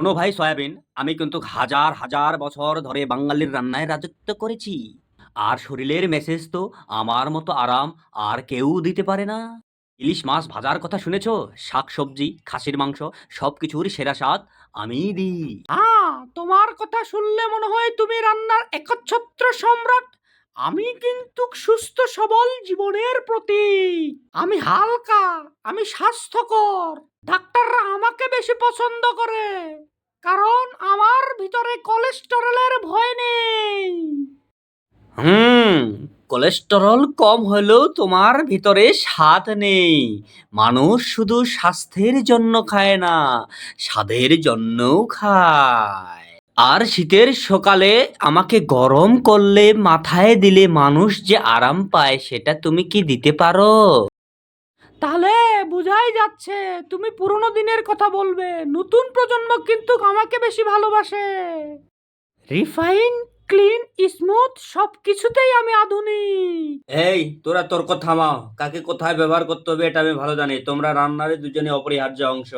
শোনো ভাই সয়াবিন, আমি কিন্তু হাজার হাজার বছর ধরে বাঙালির রান্নায় রাজত্ব করেছি। আর শরীরের মেসেজ তো আমার মতো আরাম আর কেউ দিতে পারে না। ইলিশ মাছ ভাজার কথা শুনেছ? শাক সবজি, খাসির মাংস, সবকিছুর সেরা স্বাদ আমিই দিই। হ্যাঁ তোমার কথা শুনলে মনে হয় তুমি রান্নার একচ্ছত্র সম্রাট। আমি কিন্তু সুস্থ, সবল জীবনের প্রতীক। আমি হালকা, আমি স্বাস্থ্যকর। ডাক্তাররা আমাকে বেশি পছন্দ করে। ভিতরে কোলেস্টেরলের ভয় নেই। হুম কোলেস্টেরল কম হলেও তোমার ভিতরে স্বাদ নেই। মানুষ শুধু স্বাস্থ্যের জন্য খায় না, স্বাদের জন্যও খায়। আর শীতের সকালে আমাকে গরম করলে, মাথায় দিলে মানুষ যে আরাম পায়, সেটা তুমি কি দিতে পারো? তাহলে বোঝাই যাচ্ছে, তুমি পুরনো দিনের কথা বলবে, নতুন প্রজন্ম কিন্তু আমাকে বেশি ভালোবাসে। রিফাইন, ক্লিন, স্মুথ সব কিছুতেই আমি আধুনিক। এই, তোরা তোর কথা থামাও কাকে কোথায় ব্যবহার করতে হবে এটা আমি ভালো জানি, তোমরা রান্নারে দুজনে অপরিহার্য অংশ।